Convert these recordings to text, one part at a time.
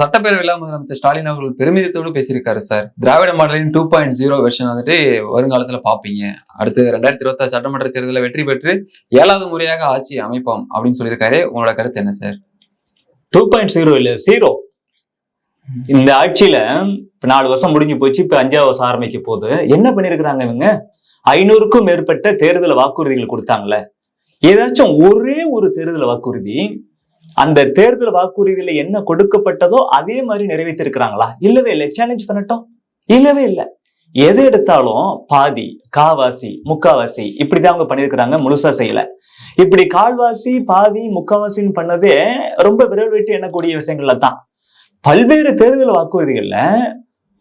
சட்டப்பேரவையில் முதலமைச்சர் ஸ்டாலின் அவர்கள் பெருமிதத்தோடு பேசியிருக்காரு சார். திராவிட மாடலின் டூ பாயிண்ட் ஜீரோ வெர்ஷன் வந்துட்டு வருங்காலத்தில் பார்ப்பீங்க. அடுத்து ரெண்டாயிரத்தி இருபத்தாறு சட்டமன்ற தேர்தலில் வெற்றி பெற்று ஏழாவது முறையாக ஆட்சி அமைப்போம் அப்படின்னு சொல்லியிருக்காரு. உங்களோட கருத்து என்ன சார்? டூ பாயிண்ட் ஜீரோ இல்லை ஜீரோ இந்த ஆட்சியில இப்போ நாலு வருஷம் முடிஞ்சு போச்சு இப்போ அஞ்சாவது வருஷம் ஆரம்பிக்க போது என்ன பண்ணியிருக்கிறாங்க இவங்க? ஐநூறுக்கும் மேற்பட்ட தேர்தல் வாக்குறுதிகள் கொடுத்தாங்களே ஏதாச்சும் ஒரே ஒரு தேர்தல் வாக்குறுதி அந்த தேர்தல் வாக்குறுதியில என்ன கொடுக்கப்பட்டதோ அதே மாதிரி நிறைவேற்றிருக்கிறாங்களா? இல்லவே இல்லை. சேலஞ்ச் பண்ணட்டும். இல்லவே இல்லை. எது எடுத்தாலும் பாதி காவாசி முக்காவாசி இப்படிதான் அவங்க பண்ணியிருக்கிறாங்க முழுசா செய்யல. இப்படி கால்வாசி பாதி முக்காவாசின்னு பண்ணதே ரொம்ப விரல் வெட்டி எண்ணக்கூடிய விஷயங்கள்ல தான். பல்வேறு தேர்தல் வாக்குறுதிகள்ல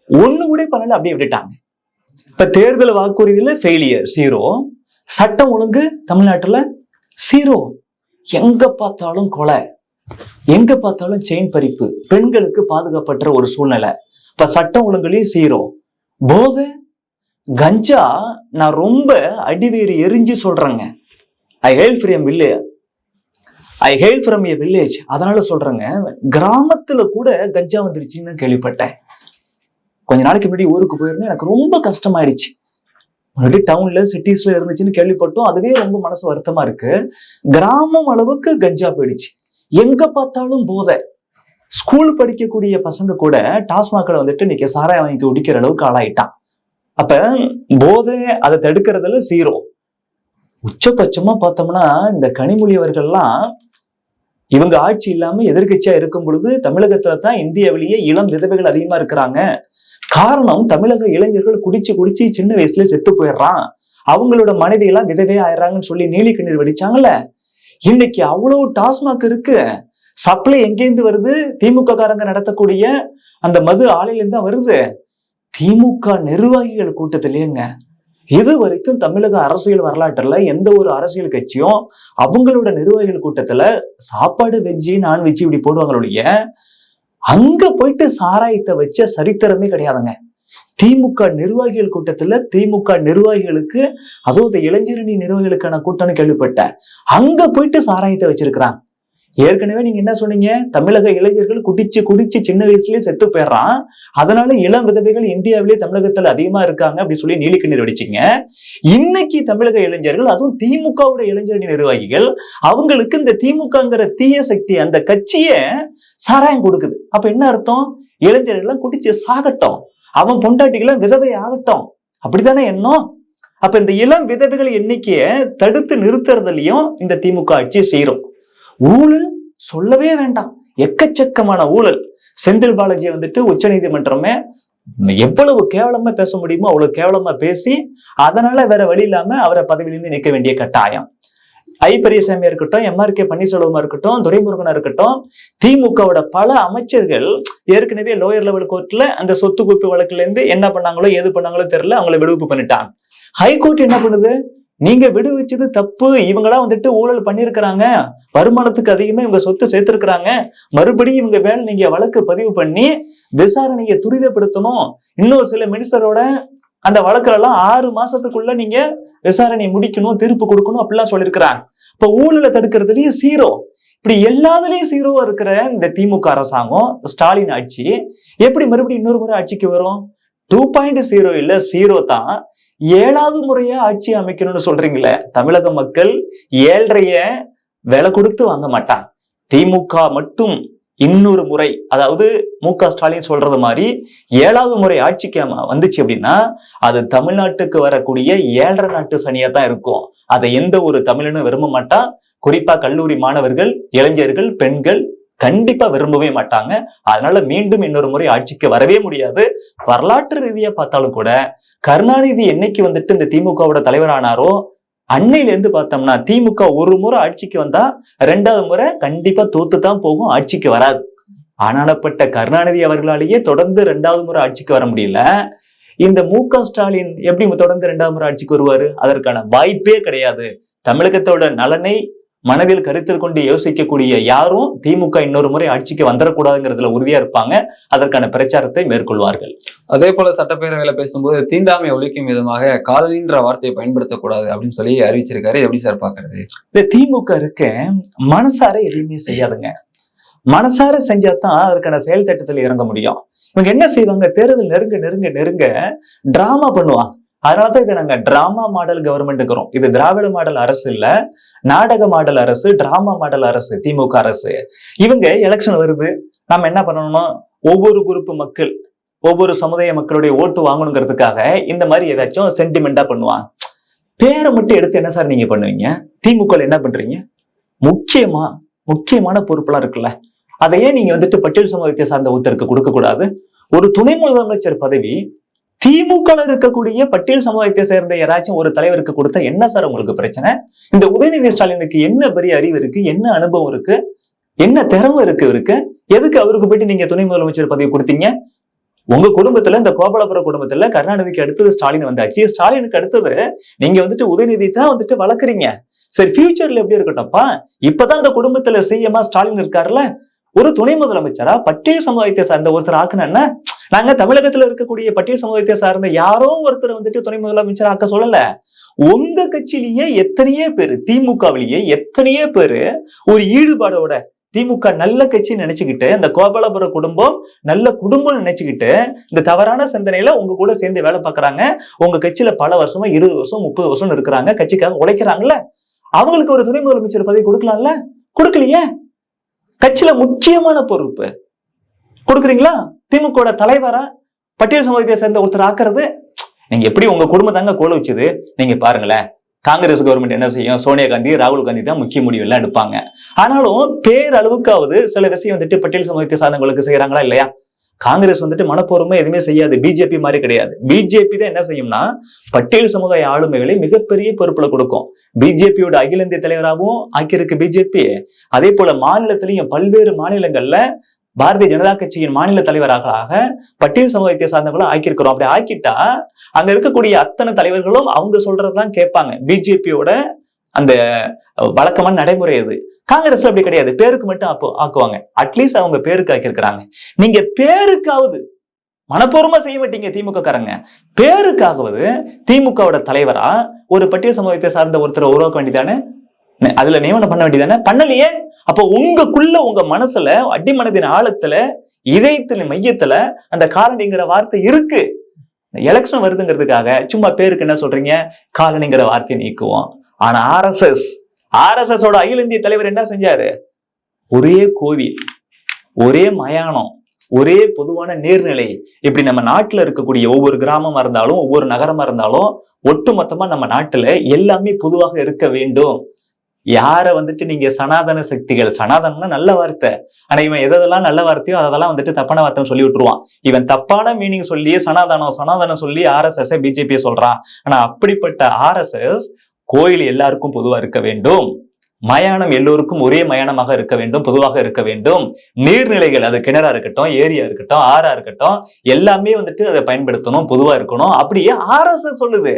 ஒண்ணு கூட பண்ணல அப்படியே விட்டுட்டாங்க. இப்ப தேர்தல் வாக்குறுதியில ஃபெயிலியர் சீரோ சட்டம் ஒழுங்கு தமிழ்நாட்டுல சீரோ எங்க பார்த்தாலும் கொலை. எங்க பார்த்தாலும் செயின் பறிப்பு. பெண்களுக்கு பாதுகாப்பற்ற ஒரு சூழ்நிலை. இப்ப சட்டம் ஒழுங்குலையும் சீரும் போதை கஞ்சா நான் ரொம்ப அடிவேறு எரிஞ்சு சொல்றேங்க. I help from village I help from a village அதனால சொல்றேங்க கிராமத்துல கூட கஞ்சா வந்துருச்சுன்னு கேள்விப்பட்டேன். கொஞ்ச நாளைக்கு முன்னாடி ஊருக்கு போயிருந்தேன் எனக்கு ரொம்ப கஷ்டமாயிடுச்சு. முன்னாடி டவுன்ல சிட்டிஸ்ல இருந்துச்சுன்னு கேள்விப்பட்டோம் அதுவே ரொம்ப மனசு வருத்தமா இருக்கு. கிராமம் அளவுக்கு கஞ்சா போயிடுச்சு. எங்க பார்த்தாலும் போதை. ஸ்கூல் படிக்கக்கூடிய பசங்க கூட டாஸ்மாக்ல வந்துட்டு இன்னைக்கு சாராயம் வாங்கி குடிக்கிற அளவுக்கு ஆளாயிட்டான். அப்ப போதை அதை தடுக்கிறதுல சீரோ உச்சபட்சமா பார்த்தோம்னா இந்த கனிமொழி அவர்கள்லாம் இவங்க ஆட்சி இல்லாம எதிர்கட்சியா இருக்கும் பொழுது தமிழகத்துல தான் இந்தியாவிலேயே இளம் விதவைகள் அதிகமா இருக்கிறாங்க. காரணம் தமிழக இளைஞர்கள் குடிச்சு குடிச்சு சின்ன வயசுல செத்து போயிடுறான். அவங்களோட மனைவி எல்லாம் விதவே ஆயிடுறாங்கன்னு சொல்லி நீலி கண்ணீர் வெடிச்சாங்கல்ல. இன்னைக்கு அவ்வளவு டாஸ்மாக் இருக்கு. சப்ளை எங்கேருந்து வருது? திமுக காரங்க நடத்தக்கூடிய அந்த மது ஆலையில தான் வருது. திமுக நிர்வாகிகள் கூட்டத்திலேயேங்க இது வரைக்கும் தமிழக அரசியல் வரலாற்றுல எந்த ஒரு அரசியல் கட்சியும் அவங்களோட நிர்வாகிகள் கூட்டத்துல சாப்பாடு வெஜ்ஜி நான் வெஜ்ஜி இப்படி போடுவாங்களுடைய அங்க போயிட்டு சாராயத்தை வச்ச சரித்திரமே கிடையாதுங்க. திமுக நிர்வாகிகள் கூட்டத்துல திமுக நிர்வாகிகளுக்கு அதுவும் இந்த இளைஞரணி நிர்வாகிகளுக்கான கூட்டம்னு கேள்விப்பட்டேன். அங்க போயிட்டு சாராயத்தை வச்சிருக்கிறான் ஏற்கனவே நீங்க என்ன சொன்னீங்க? தமிழக இளைஞர்கள் குடிச்சு குடிச்சு சின்ன வயசுலயே செத்து போயிடுறான். அதனால இளம் விதவைகள் இந்தியாவிலேயே தமிழகத்துல அதிகமா இருக்காங்க அப்படின்னு சொல்லி நீலிக்கண்ணீர் வெடிச்சிங்க. இன்னைக்கு தமிழக இளைஞர்கள் அதுவும் திமுகவோட இளைஞரணி நிர்வாகிகள் அவங்களுக்கு இந்த திமுகங்கிற தீய சக்தி அந்த கட்சியை சாராயம் கொடுக்குது. அப்ப என்ன அர்த்தம்? இளைஞர்கள் எல்லாம் குடிச்சு சாகட்டும். அவன் பொண்டாட்டிகளும் விதவை ஆகட்டும். அப்படித்தானே எண்ணம்? அப்ப இந்த இளம் விதவைகள் எண்ணிக்கைய தடுத்து நிறுத்துறதுலயும் இந்த திமுக ஆட்சி செய்யறோம் ஊழல் சொல்லவே வேண்டாம். எக்கச்சக்கமான ஊழல். செந்தில் பாலாஜி வந்துட்டு உச்ச நீதிமன்றமே எவ்வளவு கேவலமா பேச முடியுமோ அவ்வளவு கேவலமா பேசி அதனால வேற வழி இல்லாம அவரை பதவியிலிருந்து நிற்க வேண்டிய கட்டாயம். ஐ பெரியசாமியா இருக்கட்டும் எம்ஆர் கே பன்னீர்செல்வமா இருக்கட்டும் துரைமுருகனா இருக்கட்டும் திமுகவோட பல அமைச்சர்கள் ஏற்கனவே லோயர் லெவல் கோர்ட்ல அந்த சொத்து குவிப்பு வழக்குல இருந்து என்ன பண்ணாங்களோ எது பண்ணாங்களோ தெரியல அவங்கள விடுவிப்பு பண்ணிட்டாங்க. ஹைகோர்ட் என்ன பண்ணுது? நீங்க விடுவிச்சது தப்பு இவங்களா வந்துட்டு ஊழல் பண்ணிருக்கிறாங்க வருமானத்துக்கு அதிகமா இவங்க சொத்து சேர்த்திருக்கிறாங்க. மறுபடியும் இவங்க மேல நீங்க வழக்கு பதிவு பண்ணி விசாரணையை துரிதப்படுத்தணும். இன்னொரு சில மினிஸ்டரோட அந்த வழக்குல எல்லாம் ஆறு மாசத்துக்குள்ள நீங்க விசாரணை முடிக்கணும் தீர்ப்பு கொடுக்கணும் அப்படிலாம் சொல்லியிருக்கிறாங்க இப்ப ஊழலை தடுக்கிறதுலயும் சீரோ இப்படி எல்லாத்துலயும் சீரோவா இருக்கிற இந்த திமுக அரசாங்கம் ஸ்டாலின் ஆட்சி எப்படி மறுபடியும் இன்னொரு முறை ஆட்சிக்கு வரும்? டூ பாயிண்ட் ஜீரோ இல்ல சீரோ தான். ஏழாவது முறையா ஆட்சி அமைக்கணும்னு சொல்றீங்களே தமிழக மக்கள் ஏழ்றைய விலை கொடுத்து வாங்க மாட்டாங்க. திமுக மட்டும் இன்னொரு முறை அதாவது மு க ஸ்டாலின் சொல்றது மாதிரி ஏழாவது முறை ஆட்சிக்கு வந்துச்சு அப்படின்னா அது தமிழ்நாட்டுக்கு வரக்கூடிய ஏழரை நாட்டு சனியா தான் இருக்கும். அதை எந்த ஒரு தமிழனும் விரும்ப மாட்டான் குறிப்பா கல்லூரி மாணவர்கள் இளைஞர்கள் பெண்கள் கண்டிப்பா விரும்பவே மாட்டாங்க. அதனால மீண்டும் இன்னொரு முறை ஆட்சிக்கு வரவே முடியாது. வரலாற்று ரீதியா பார்த்தாலும் கூட கருணாநிதி என்னைக்கு வந்துட்டு இந்த திமுகவோட தலைவரானாரோ இருந்து பார்த்தோம்னா திமுக ஒரு முறை ஆட்சிக்கு வந்தா ரெண்டாவது முறை கண்டிப்பா தோத்து தான் போகும் ஆட்சிக்கு வராது. ஆனாலப்பட்ட கருணாநிதி அவர்களாலேயே தொடர்ந்து ரெண்டாவது முறை ஆட்சிக்கு வர முடியல. இந்த மு க ஸ்டாலின் எப்படி தொடர்ந்து ரெண்டாவது முறை ஆட்சிக்கு வருவாரு? அதற்கான வாய்ப்பே கிடையாது. தமிழகத்தோட நலனை மனதில் கருத்தில் கொண்டு யோசிக்கக்கூடிய யாரும் திமுக இன்னொரு முறை ஆட்சிக்கு வந்துடக்கூடாதுங்கிறதுல உறுதியா இருப்பாங்க. அதற்கான பிரச்சாரத்தை மேற்கொள்வார்கள். அதே போல சட்டப்பேரவையில பேசும்போது தீண்டாமை ஒழிக்கும் விதமாக காலனின்ற வார்த்தையை பயன்படுத்தக்கூடாது அப்படின்னு சொல்லி அறிவிச்சிருக்காரு. எப்படி சார் பாக்குறது இந்த திமுக இருக்க மனசார எதுவுமே செய்யாதுங்க. மனசார செஞ்சாதான் அதற்கான செயல் திட்டத்தில் இறங்க முடியும். இவங்க என்ன செய்வாங்க? தேர்தல் நெருங்க நெருங்க நெருங்க டிராமா பண்ணுவாங்க. அதனாலதான் இதை நாங்க டிராமா மாடல் கவர்மெண்ட்டுக்கிறோம் இது திராவிட மாடல் அரசு இல்ல நாடக மாடல் அரசு டிராமா மாடல் அரசு திமுக அரசு. இவங்க எலெக்ஷன் வருது. நம்ம என்ன பண்ணணும்னா ஒவ்வொரு குரூப் மக்கள் ஒவ்வொரு சமுதாய மக்களுடைய ஓட்டு வாங்கணுங்கிறதுக்காக இந்த மாதிரி ஏதாச்சும் சென்டிமெண்டா பண்ணுவாங்க. பேரை மட்டும் எடுத்து என்ன சார் நீங்க பண்ணுவீங்க? திமுக என்ன பண்றீங்க? முக்கியமா முக்கியமான பொறுப்பெல்லாம் இருக்குல்ல. அதையே நீங்க வந்துட்டு பட்டியல் சமூகத்தை சார்ந்த ஒருத்தருக்கு கொடுக்க கூடாது ஒரு துணை முதலமைச்சர் பதவி திமுக இருக்கக்கூடிய பட்டியல் சமுதாயத்தை சேர்ந்த யாராச்சும் ஒரு தலைவருக்கு கொடுத்தா என்ன சார் உங்களுக்கு பிரச்சனை? இந்த உதயநிதி ஸ்டாலினுக்கு என்ன பெரிய அறிவு இருக்கு? என்ன அனுபவம் இருக்கு? என்ன திறமை இருக்கு இருக்கு எதுக்கு அவருக்கு போயிட்டு நீங்க துணை முதலமைச்சர் பதவி கொடுத்தீங்க? உங்க குடும்பத்துல இந்த கோபாலபுரம் குடும்பத்துல கருணாநிதிக்கு அடுத்தது ஸ்டாலின் வந்தாச்சு. ஸ்டாலினுக்கு அடுத்தது நீங்க வந்துட்டு உதயநிதி தான் வந்துட்டு வளர்க்குறீங்க. சரி ஃபியூச்சர்ல எப்படி இருக்கட்டும்ப்பா? இப்பதான் இந்த குடும்பத்துல சிஎம்மா ஸ்டாலின் இருக்காருல்ல. ஒரு துணை முதலமைச்சரா? பட்டியல் சமுதாயத்தை சார்ந்த ஒருத்தர் ஆக்குனா நாங்க தமிழகத்துல இருக்கக்கூடிய பட்டியல் சமுதாயத்தை சார்ந்த யாரோ ஒருத்தர் வந்துட்டு துணை முதலமைச்சர் ஆக்க சொல்லல. உங்க கட்சியிலேயே எத்தனையோ பேரு திமுகவிலேயே எத்தனையோ பேரு ஒரு ஈடுபாடோட திமுக நல்ல கட்சி நினைச்சுக்கிட்டு அந்த கோபாலபுர குடும்பம் நல்ல குடும்பம் நினைச்சுக்கிட்டு இந்த தவறான சிந்தனையில உங்க கூட சேர்ந்து வேலை பார்க்கறாங்க. உங்க கட்சியில பல வருஷமா இருபது வருஷம் முப்பது வருஷம் இருக்கிறாங்க. கட்சிக்காக உழைக்கிறாங்கல்ல. அவங்களுக்கு ஒரு துணை முதலமைச்சர் பதவி கொடுக்கலாம்ல? கொடுக்கலையே? கட்சியில முக்கியமான பொறுப்பு. கொடுக்குறீங்களா? திமுக தலைவரா பட்டியல் சமூகத்தை சேர்ந்த ஒருத்தர் ஆக்குறது நீங்க எப்படி உங்க குடும்பம் தாங்க கோல வச்சுது நீங்க பாருங்களேன். காங்கிரஸ் கவர்மெண்ட் என்ன செய்யும்? சோனியா காந்தி ராகுல் காந்தி தான் முக்கிய முடிவு எல்லாம் எடுப்பாங்க. ஆனாலும் பேரளவுக்காவது சில விஷயம் வந்துட்டு பட்டியல் சமூகத்தை சார்ந்தவங்களுக்கு செய்யறாங்களா இல்லையா? காங்கிரஸ் வந்துட்டு மனப்பூர்வமா எதுவுமே செய்யாது. பிஜேபி மாதிரி கிடையாது. பிஜேபி தான் என்ன செய்யும்னா பட்டியல் சமுதாய ஆளுமைகளை மிகப்பெரிய பொறுப்புல கொடுக்கும். பிஜேபியோட அகில இந்திய தலைவராகவும் ஆக்கியிருக்கு பிஜேபி அதே போல மாநிலத்திலையும் பல்வேறு மாநிலங்கள்ல பாரதிய ஜனதா கட்சியின் மாநில தலைவராக பட்டியல் சமுதாயத்தை சார்ந்தவங்களும் ஆக்கியிருக்கிறோம். அப்படி ஆக்கிட்டா அங்க இருக்கக்கூடிய அத்தனை தலைவர்களும் அவங்க சொல்றதுதான் கேட்பாங்க. பிஜேபியோட அந்த வழக்கமான நடைமுறை அது. காங்கிரஸ்ல அப்படி கிடையாது. பேருக்கு மட்டும் அப்போ ஆக்குவாங்க. அட்லீஸ்ட் அவங்க பேருக்கு ஆக்கியிருக்கிறாங்க. நீங்க பேருக்காவது மனப்பூர்வமா செய்ய மாட்டீங்க திமுக காரங்க பேருக்காகவது திமுகவோட தலைவரா ஒரு பட்டியல் சமூகத்தை சார்ந்த ஒருத்தரை உருவாக்க வேண்டியதானே? அதுல நியமனம் பண்ண வேண்டியதானே பண்ணலையே? அப்போ உங்களுக்குள்ள உங்க மனசுல அடிமனதின் ஆழத்துல இதயத்தின் மையத்துல அந்த காலனிங்கிற வார்த்தை இருக்கு. எலெக்ஷன் வருதுங்கிறதுக்காக சும்மா பேருக்கு என்ன சொல்றீங்க? காலனிங்கிற வார்த்தையை நீக்குவோம். ஆனா ஆர்எஸ்எஸ் ஆர்எஸ்எஸ் ஓட அகில இந்திய தலைவர் என்ன செஞ்சாரு? ஒரே கோவில் ஒரே மயானம் ஒரே பொதுவான நீர்நிலை. இப்படி நம்ம நாட்டுல இருக்கக்கூடிய ஒவ்வொரு கிராமமா இருந்தாலும் ஒவ்வொரு நகரமா இருந்தாலும் ஒட்டுமொத்தமா நம்ம நாட்டுல எல்லாமே பொதுவாக இருக்க வேண்டும். யாரை வந்துட்டு நீங்க சனாதன சக்திகள் சனாதனம்னா நல்ல வார்த்தை. ஆனா இவன் எதெல்லாம் நல்ல வார்த்தையோ அதெல்லாம் வந்துட்டு தப்பான வார்த்தைன்னு சொல்லி விட்டுருவான். இவன் தப்பான மீனிங் சொல்லி சனாதனம் சனாதனம் சொல்லி ஆர்எஸ்எஸ் பிஜேபி சொல்றான். ஆனா அப்படிப்பட்ட ஆர்எஸ்எஸ் கோயில் எல்லாருக்கும் பொதுவா இருக்க வேண்டும். மயானம் எல்லோருக்கும் ஒரே மயானமாக இருக்க வேண்டும் பொதுவாக இருக்க வேண்டும். நீர்நிலைகள் அது கிணறா இருக்கட்டும் ஏரியா இருக்கட்டும் ஆறா இருக்கட்டும் எல்லாமே வந்துட்டு அதை பயன்படுத்தணும் பொதுவா இருக்கணும். அப்படியே ஆர்எஸ்எஸ் சொல்லுது.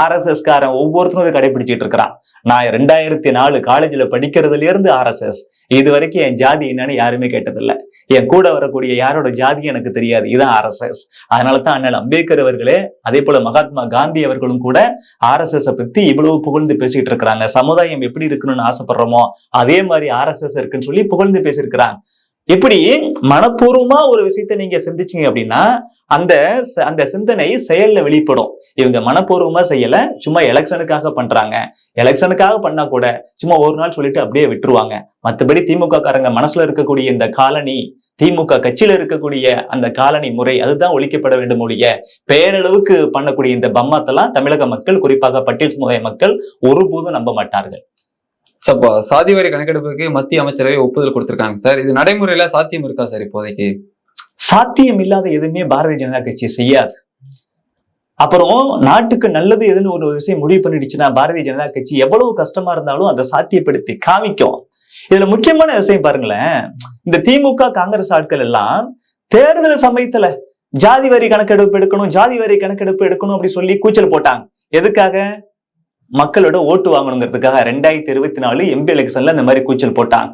ஆர்எஸ்எஸ் காரன் ஒவ்வொருத்தரும் இதை கடைபிடிச்சிட்டு இருக்கிறான். நான் ரெண்டாயிரத்தி நாலு காலேஜ்ல படிக்கிறதுல இருந்து ஆர்எஸ்எஸ். இது வரைக்கும் என் ஜாதி என்னன்னு யாருமே கேட்டதில்லை. என் கூட வரக்கூடிய யாரோட ஜாதி எனக்கு தெரியாது. இதுதான் ஆர்எஸ்எஸ். அதனால தான் அண்ணல் அம்பேத்கர் அவர்களே அதே போல மகாத்மா காந்தி அவர்களும் கூட ஆர்எஸ்எஸ் பத்தி இவ்வளவு புகழ்ந்து பேசிட்டு இருக்கிறாங்க. சமுதாயம் எப்படி இருக்கணும்னு ஆசைப்படுறோமோ அதே மாதிரி ஆர்எஸ்எஸ் இருக்குன்னு சொல்லி புகழ்ந்து பேசியிருக்கிறாங்க. இப்படி மனப்பூர்வமா ஒரு விஷயத்த நீங்க சிந்திச்சீங்க அப்படின்னா அந்த அந்த சிந்தனை செயல்ல வெளிப்படும். இவங்க மனப்பூர்வமா செய்யல சும்மா எலெக்ஷனுக்காக பண்றாங்க. எலெக்ஷனுக்காக பண்ணா கூட சும்மா ஒரு நாள் சொல்லிட்டு அப்படியே விட்டுருவாங்க. மத்தபடி திமுக காரங்க மனசுல இருக்கக்கூடிய இந்த காலனி திமுக கட்சியில இருக்கக்கூடிய அந்த காலனி முறை அதுதான் ஒழிக்கப்பட வேண்டும் ஒழிய பேரளவுக்கு பண்ணக்கூடிய இந்த பம்மத்தெல்லாம் தமிழக மக்கள் குறிப்பாக பட்டியல் சமுதாய மக்கள் ஒருபோதும் நம்ப மாட்டார்கள். சார் சாதி வரி கணக்கெடுப்புக்கு மத்திய அமைச்சரவை ஒப்புதல் கொடுத்திருக்காங்க சார். இது நடைமுறையில சாத்தியம் இருக்கா சார் இப்போதைக்கு? சாத்தியம் இல்லாத எதுவுமே பாரதிய ஜனதா கட்சி செய்யாது. அப்புறம் நாட்டுக்கு நல்லது எதுன்னு ஒரு விஷயம் முடிவு பண்ணிடுச்சுன்னா பாரதிய ஜனதா கட்சி எவ்வளவு கஷ்டமா இருந்தாலும் அதை சாத்தியப்படுத்தி காமிக்கும். இதுல முக்கியமான விஷயம் பாருங்களேன். இந்த திமுக காங்கிரஸ் ஆட்கள் எல்லாம் தேர்தல் சமயத்துல ஜாதி வரி கணக்கெடுப்பு எடுக்கணும் ஜாதி வரி கணக்கெடுப்பு எடுக்கணும் அப்படி சொல்லி கூச்சல் போட்டாங்க. எதுக்காக? மக்களோட ஓட்டு வாங்கணுங்கிறதுக்காக ரெண்டாயிரத்தி இருபத்தி நாலு எம்பி எலெக்ஷன்ல இந்த மாதிரி கூச்சல் போட்டாங்க.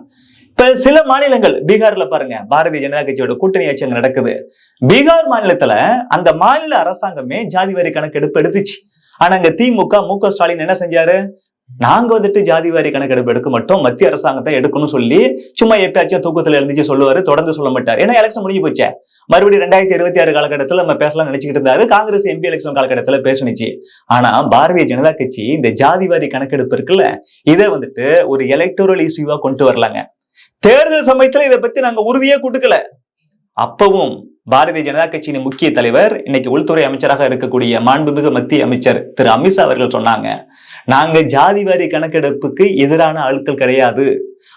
இப்ப சில மாநிலங்கள் பீகார்ல பாருங்க பாரதிய ஜனதா கட்சியோட கூட்டணி ஆட்சி அங்க நடக்குது. பீகார் மாநிலத்துல அந்த மாநில அரசாங்கமே ஜாதி வரி கணக்கெடுப்பு எடுத்துச்சு. ஆனா அங்க திமுக மு க ஸ்டாலின் என்ன செஞ்சாரு? நாங்க வந்துட்டு ஜாதி வாரி கணக்கெடுப்பு எடுக்க மட்டும். மத்திய அரசாங்கத்தை எடுக்கணும்னு சொல்லி சும்மா எப்பயாச்சும் தூக்கத்துல எழுந்துச்சு சொல்லுவாரு தொடர்ந்து சொல்ல மாட்டார். ஏன்னா எலெக்ஷன் முடிஞ்சு போச்சே. மறுபடியும் ரெண்டாயிரத்தி இருபத்தி ஆறு காலகட்டத்தில் நம்ம பேசலாம் நினைச்சுக்கிட்டு இருந்தாரு. காங்கிரஸ் எம்பி எலெக்ஷன் காலகட்டத்தில் பேசுனுச்சு. ஆனா பாரதிய ஜனதா கட்சி இந்த ஜாதி வாரி கணக்கெடுப்பு இருக்குல்ல இதை வந்துட்டு ஒரு எலக்டோரல் இஷ்யூவா கொண்டு வரலாங்க. தேர்தல் சமயத்துல இதை பத்தி நாங்க உறுதியே கொடுக்கல. அப்பவும் பாரதிய ஜனதா கட்சியின் முக்கிய தலைவர் இன்னைக்கு உள்துறை அமைச்சராக இருக்கக்கூடிய மாண்புமிகு மத்திய அமைச்சர் திரு அமித்ஷா அவர்கள் சொன்னாங்க நாங்க ஜாதி வாரி கணக்கெடுப்புக்கு எதிரான ஆட்கள் கிடையாது.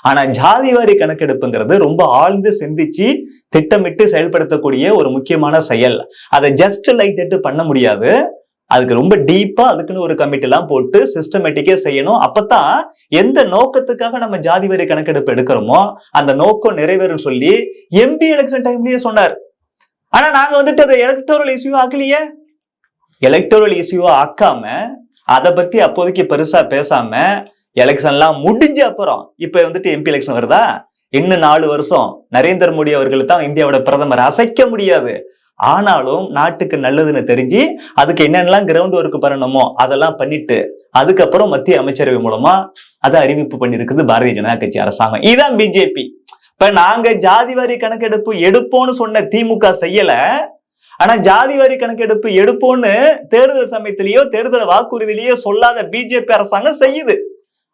ஆனா ஜாதி வாரி கணக்கெடுப்புங்கிறது ரொம்ப ஆழ்ந்து சிந்திச்சு திட்டமிட்டு செயல்படுத்தக்கூடிய ஒரு முக்கியமான செயல். அதை ஜஸ்ட் லைக் தட்டு பண்ண முடியாது. அதுக்கு ரொம்ப டீப்பா அதுக்குன்னு ஒரு கமிட்டி எல்லாம் போட்டு சிஸ்டமேட்டிக்கே செய்யணும். அப்பதான் எந்த நோக்கத்துக்காக நம்ம ஜாதி வரி கணக்கெடுப்பு எடுக்கிறோமோ அந்த நோக்கம் நிறைவேறும் சொல்லி எம்பி எலெக்ஷன் டைம்லயே சொன்னார். ஆனா நாங்க வந்துட்டு அதை எலக்டோரல் இஷ்யூ ஆக்கலையே. எலக்டோரல் இஷ்யூவா ஆக்காம அதை பத்தி அப்போதைக்கு பெருசா பேசாம எலெக்ஷன்லாம் முடிஞ்ச அப்புறம் இப்ப வந்துட்டு எம்பி எலெக்ஷன் வருதா? இன்னும் நாலு வருஷம் நரேந்திர மோடி அவர்கள் தான் இந்தியாவோட பிரதமர். அசைக்க முடியாது. ஆனாலும் நாட்டுக்கு நல்லதுன்னு தெரிஞ்சு அதுக்கு என்னென்னலாம் கிரவுண்ட் ஒர்க் பண்ணணுமோ அதெல்லாம் பண்ணிட்டு அதுக்கப்புறம் மத்திய அமைச்சரவை மூலமா அதை அறிவிப்பு பண்ணிருக்குது பாரதிய ஜனதா கட்சி அரசாங்கம். இதுதான் பிஜேபி இப்ப நாங்க ஜாதி வாரி கணக்கெடுப்பு எடுப்போம்னு சொன்ன திமுக செய்யல. ஆனா ஜாதி வாரி கணக்கெடுப்பு எடுப்போம்னு தேர்தல் சமயத்திலேயோ தேர்தல் வாக்குறுதியிலேயோ சொல்லாத பிஜேபி அரசாங்கம் செய்யுது.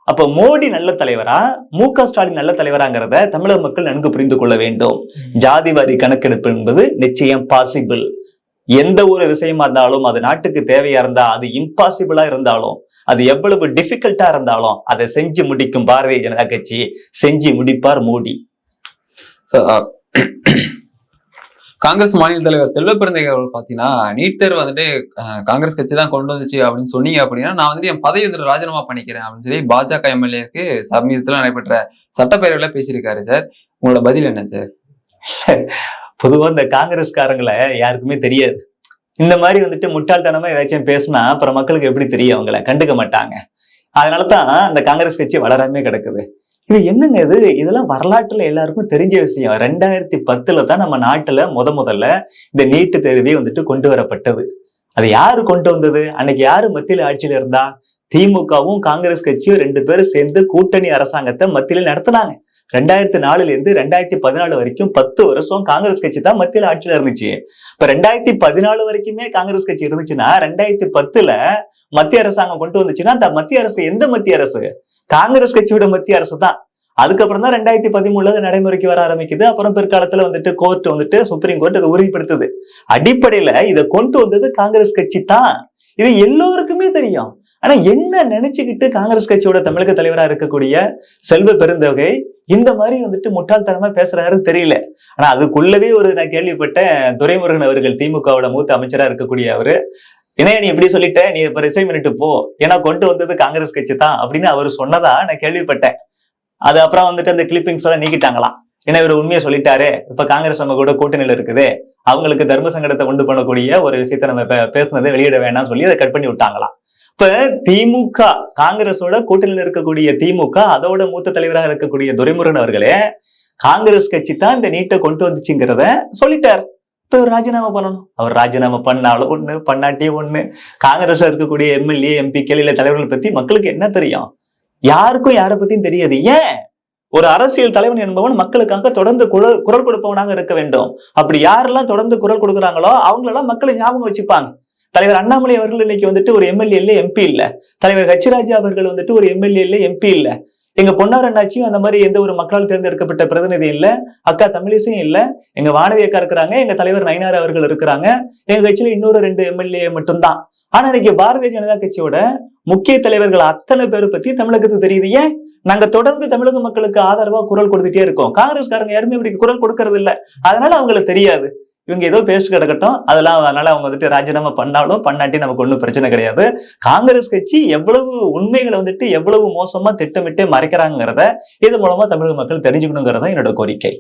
அப்ப மோடி நல்ல தலைவரா? மு க ஸ்டாலின் நல்ல தலைவராங்கிறத தமிழக மக்கள் நன்கு புரிந்து கொள்ள வேண்டும். ஜாதி வாரி கணக்கெடுப்பு என்பது நிச்சயம் பாசிபிள் எந்த ஒரு விஷயமா இருந்தாலும் அது நாட்டுக்கு தேவையா இருந்தா அது இம்பாசிபிளா இருந்தாலும் அது எவ்வளவு டிஃபிகல்ட்டா இருந்தாலும் அதை செஞ்சு முடிக்கும் பாரதிய ஜனதா கட்சி செஞ்சு முடிப்பார் மோடி. அஹ், காங்கிரஸ் மாநில தலைவர் செல்வ பிறந்தகை அவர்கள் பாத்தீங்கன்னா நீட் தேர்வு வந்துட்டு காங்கிரஸ் கட்சி தான் கொண்டு வந்துச்சு அப்படின்னு சொன்னீங்க அப்படின்னா நான் வந்துட்டு என் பதவி வந்துட்டு ராஜினாமா பண்ணிக்கிறேன் அப்படின்னு சொல்லி பாஜக எம்எல்ஏக்கு சமீபத்தில் நடைபெற்ற சட்டப்பேரவையில் பேசியிருக்காரு சார். உங்களோட பதில் என்ன சார்? பொதுவாக இந்த காங்கிரஸ்காரங்களை யாருக்குமே தெரியாது. இந்த மாதிரி வந்துட்டு முட்டாள்தனமா ஏதாச்சும் பேசினா அப்புறம் மக்களுக்கு எப்படி தெரியும் அவங்கள? கண்டுக்க மாட்டாங்க. அதனாலதான் இந்த காங்கிரஸ் கட்சி வளராமே கிடக்குது. இது என்னங்க இது? இதெல்லாம் வரலாற்றுல எல்லாருக்கும் தெரிஞ்ச விஷயம். ரெண்டாயிரத்தி பத்துல தான் நம்ம நாட்டுல முத முதல்ல இந்த நீட்டு தேர்வே வந்துட்டு கொண்டு வரப்பட்டது. அது யாரு கொண்டு வந்தது? அன்னைக்கு யாரு மத்தியில ஆட்சியில இருந்தா? திமுகவும் காங்கிரஸ் கட்சியும் ரெண்டு பேரும் சேர்ந்து கூட்டணி அரசாங்கத்தை மத்தியில நடத்தினாங்க. ரெண்டாயிரத்தி நாலுல இருந்து ரெண்டாயிரத்தி பதினாலு வரைக்கும் பத்து வருஷம் காங்கிரஸ் கட்சி தான் மத்தியில் ஆட்சியில இருந்துச்சு. இப்ப ரெண்டாயிரத்தி பதினாலு வரைக்குமே காங்கிரஸ் கட்சி இருந்துச்சுன்னா ரெண்டாயிரத்தி பத்துல மத்திய அரசாங்கம் கொண்டு வந்துச்சுன்னா அந்த மத்திய அரசு எந்த மத்திய அரசு? காங்கிரஸ் கட்சியோட மத்திய அரசு தான். அதுக்கப்புறம் தான் ரெண்டாயிரத்தி பதிமூணுல அது நடைமுறைக்கு வர ஆரம்பிக்குது. அப்புறம் பிற்காலத்துல வந்துட்டு கோர்ட் வந்துட்டு சுப்ரீம் கோர்ட் அதை உறுதிப்படுத்துது. அடிப்படையில இதை கொண்டு வந்தது காங்கிரஸ் கட்சி தான். இது எல்லோருக்குமே தெரியும். ஆனா என்ன நினைச்சுக்கிட்டு காங்கிரஸ் கட்சியோட தமிழக தலைவரா இருக்கக்கூடிய செல்வ பெருந்தொகை இந்த மாதிரி வந்துட்டு முட்டாள்தனமா பேசுறாருன்னு தெரியல. ஆனா அதுக்குள்ளவே ஒரு நான் கேள்விப்பட்டேன் துரைமுருகன் அவர்கள் திமுகவோட மூத்த அமைச்சரா இருக்கக்கூடிய அவரு ஏன்னா நீ இப்படி சொல்லிட்ட? நீ இப்ப ரிசைன் பண்ணிட்டு போ. ஏன்னா கொண்டு வந்தது காங்கிரஸ் கட்சி தான் அப்படின்னு அவர் சொன்னதா நான் கேள்விப்பட்டேன். அது அப்புறம் வந்துட்டு அந்த கிளிப்பிங்ஸ் எல்லாம் நீக்கிட்டாங்களாம். ஏன்னா இவர் உண்மையை சொல்லிட்டாரு. இப்ப காங்கிரஸ் நம்ம கூட கூட்டணியில இருக்குது. அவங்களுக்கு தர்ம சங்கடத்தை உண்டு பண்ணக்கூடிய ஒரு விஷயத்த நம்ம பேசுனதை வெளியிட வேணாம்னு சொல்லி அதை கட் பண்ணி விட்டாங்களாம். இப்ப திமுக காங்கிரஸோட கூட்டணியில் இருக்கக்கூடிய திமுக அதோட மூத்த தலைவராக இருக்கக்கூடிய துரைமுருகன் அவர்களே காங்கிரஸ் கட்சி தான் இந்த நீட்டை கொண்டு வந்துச்சுங்கிறத சொல்லிட்டார். இப்ப இவர் ராஜினாமா பண்ணணும். அவர் ராஜினாமா பண்ணாலும் ஒண்ணு பண்ணாட்டியும் ஒண்ணு. காங்கிரஸ் இருக்கக்கூடிய எம்எல்ஏ எம்பிக்கள் இல்ல தலைவர்கள் பத்தி மக்களுக்கு என்ன தெரியும்? யாருக்கும் யாரை பத்தியும் தெரியாது. ஏன்? ஒரு அரசியல் தலைவன் என்பவன் மக்களுக்காக தொடர்ந்து குரல் குரல் கொடுப்பவனாக இருக்க வேண்டும். அப்படி யாரெல்லாம் தொடர்ந்து குரல் கொடுக்குறாங்களோ அவங்களெல்லாம் மக்களை ஞாபகம் வச்சுப்பாங்க. தலைவர் அண்ணாமலை அவர்கள் இன்னைக்கு வந்துட்டு ஒரு எம்எல்ஏ இல்ல எம்பி இல்ல. தலைவர் ஹச்சிராஜா அவர்கள் வந்துட்டு ஒரு எம்எல்ஏ இல்ல எம்பி இல்ல. எங்க பொன்னார் அண்ணாச்சியும் அந்த மாதிரி எந்த ஒரு மக்களால் தேர்ந்தெடுக்கப்பட்ட பிரதிநிதி இல்ல. அக்கா தமிழிசையும் இல்ல. எங்க வானதி அக்கா இருக்கிறாங்க. எங்க தலைவர் நயினார் அவர்கள் இருக்கிறாங்க. எங்க கட்சியில இன்னொரு ரெண்டு எம்எல்ஏ மட்டும்தான். ஆனா இன்னைக்கு பாரதிய ஜனதா கட்சியோட முக்கிய தலைவர்கள் அத்தனை பேரை பத்தி தமிழகத்துக்கு தெரியுது. ஏன்? நாங்க தொடர்ந்து தமிழக மக்களுக்கு ஆதரவா குரல் கொடுத்துட்டே இருக்கோம். காங்கிரஸ்காரங்க யாருமே இப்படி குரல் கொடுக்கறது இல்ல. அதனால அவங்களுக்கு தெரியாது. இவங்க ஏதோ பேஸ்ட் கிடக்கட்டும். அதெல்லாம் அதனால அவங்க வந்துட்டு ராஜினாமா பண்ணாலும் பண்ணாட்டி நமக்கு ஒன்றும் பிரச்சனை கிடையாது. காங்கிரஸ் கட்சி எவ்வளவு உண்மைகளை வந்துட்டு எவ்வளவு மோசமா திட்டமிட்டு மறைக்கிறாங்கிறத இது மூலமா தமிழக மக்கள் தெரிஞ்சுக்கணுங்கிறதா என்னோட கோரிக்கை.